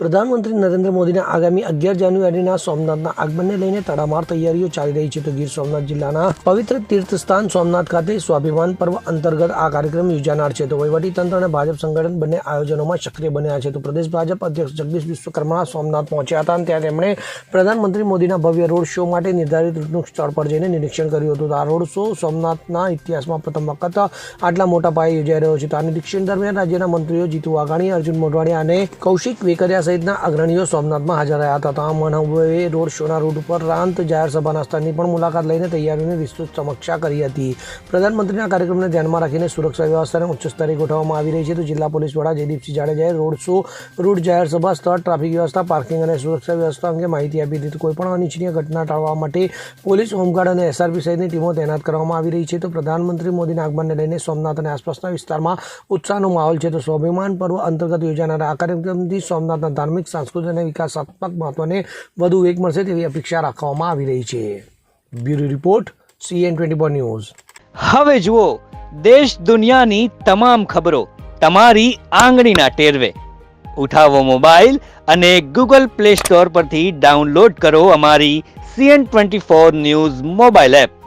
પ્રધાનમંત્રી નરેન્દ્ર મોદીના આગામી અગિયાર જાન્યુઆરીના સોમનાથના આગમનને લઈને તડામાર તૈયારીઓ ચાલી રહી છે તો ગીર સોમનાથ જિલ્લાના પવિત્ર તીર્થસ્થાન સોમનાથ ખાતે સ્વાભિમાન પર્વ અંતર્ગત આ કાર્યક્રમ યોજાનાર છે તો વહીવટીતંત્ર અને ભાજપ સંગઠન બંને આયોજનોમાં સક્રિય બન્યા છે તો પ્રદેશ ભાજપ અધ્યક્ષ જગદીશ વિશ્વકર્મા સોમનાથ પહોંચ્યા હતા અને ત્યાં તેમણે પ્રધાનમંત્રી મોદીના ભવ્ય રોડ શો માટે નિર્ધારિત રૂટનું સ્થળ પર જઈને નિરીક્ષણ કર્યું હતું. આ રોડ શો સોમનાથના ઇતિહાસમાં પ્રથમ વખત આટલા મોટા પાયે યોજાઈ રહ્યો છે. તો આ નિરીક્ષણ દરમિયાન રાજ્યના મંત્રીઓ જીતુ વાઘાણી, અર્જુન મોઢવાણી અને કૌશિક વેકરિયા સહિતના અગ્રણીઓ સોમનાથમાં હાજર રહ્યા હતા. તો આ મહાનુભાવોએ રોડ શોના રૂટ ઉપર રાંત જાહેર સભાના સ્થળની પણ મુલાકાત લઈને તૈયારીઓની વિસ્તૃત સમીક્ષા કરી હતી. પ્રધાનમંત્રીના કાર્યક્રમને ધ્યાનમાં રાખીને સુરક્ષા વ્યવસ્થાને ઉચ્ચ સ્તરે ગોઠવવામાં આવી રહી છે. તો જિલ્લા પોલીસ વડા જયદીપસિંહ જાડેજાએ રોડ શો, રૂટ જાહેર સભા, સ્થળ, ટ્રાફિક વ્યવસ્થા, પાર્કિંગ અને સુરક્ષા વ્યવસ્થા અંગે માહિતી આપી હતી. કોઈપણ અનિચ્છનીય ઘટના ટાળવા માટે પોલીસ, હોમગાર્ડ અને એસઆરપી સહિતની ટીમો તૈનાત કરવામાં આવી રહી છે. તો પ્રધાનમંત્રી મોદીના આગમનને લઈને સોમનાથ અને આસપાસના વિસ્તારમાં ઉત્સાહનો માહોલ છે. તો સ્વાભિમાન પર્વ અંતર્ગત યોજાનારા આ કાર્યક્રમથી સોમનાથના ધાર્મિક, સાંસ્કૃતિક અને વિકાસાત્મક મહત્વને વધુ વેગ મળશે તેવી અપેક્ષા રાખવામાં આવી રહી છે. Bureau report CN twenty news. હવે જુઓ, દેશ દુનિયાની તમામ ખબરો તમારી આંગળીના ટેરવે. ઉઠાવો મોબાઈલ અને ગૂગલ પ્લે સ્ટોર પરથી ડાઉનલોડ કરો અમારી CN twenty four news mobile app.